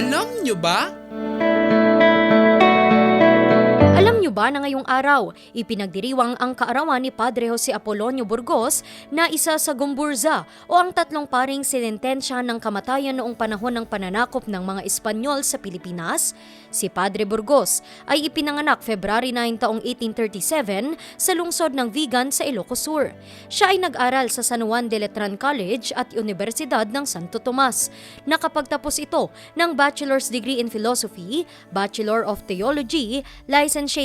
Alam nyo ba Alam niyo ba na ngayong araw, ipinagdiriwang ang kaarawan ni Padre Jose Apolonio Burgos na isa sa Gumburza o ang tatlong paring sinentensya ng kamatayan noong panahon ng pananakop ng mga Espanyol sa Pilipinas? Si Padre Burgos ay ipinanganak February 9 taong 1837 sa lungsod ng Vigan sa Ilocos Sur. Siya ay nag-aral sa San Juan de Letran College at Universidad ng Santo Tomas. Nakapagtapos ito ng Bachelor's Degree in Philosophy, Bachelor of Theology,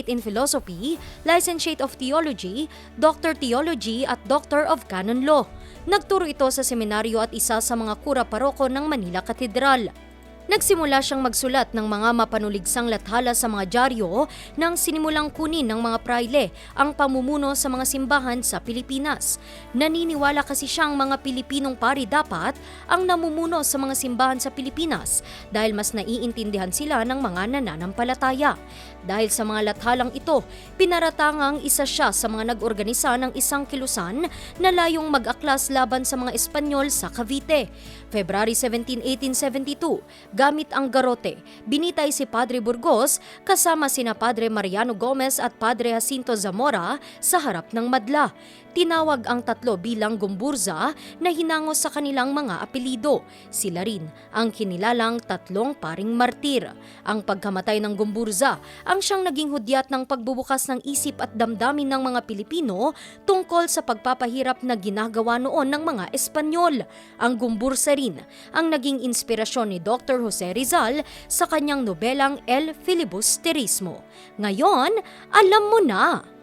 Licentiate in Philosophy, Licentiate of Theology, Doctor Theology at Doctor of Canon Law. Nagturo ito sa seminaryo at isa sa mga kura paroko ng Manila Cathedral. Nagsimula siyang magsulat ng mga mapanuligsang lathala sa mga dyaryo nang sinimulang kunin ng mga praile ang pamumuno sa mga simbahan sa Pilipinas. Naniniwala kasi siyang mga Pilipinong pari dapat ang namumuno sa mga simbahan sa Pilipinas dahil mas naiintindihan sila ng mga nananampalataya. Dahil sa mga lathalang ito, pinaratangang isa siya sa mga nag-organisa ng isang kilusan na layong mag-aklas laban sa mga Espanyol sa Cavite. February 17, 1872, gamit ang garote, binitay si Padre Burgos kasama sina Padre Mariano Gomez at Padre Jacinto Zamora sa harap ng madla. Tinawag ang tatlo bilang gumburza na hinangos sa kanilang mga apelido. Sila rin ang kinilalang tatlong paring martir. Ang pagkamatay ng gumburza ang siyang naging hudyat ng pagbubukas ng isip at damdamin ng mga Pilipino tungkol sa pagpapahirap na ginagawa noon ng mga Espanyol. Ang gumbursa rin ang naging inspirasyon ni Dr. Jose Rizal sa kanyang nobelang El Filibusterismo. Ngayon, alam mo na!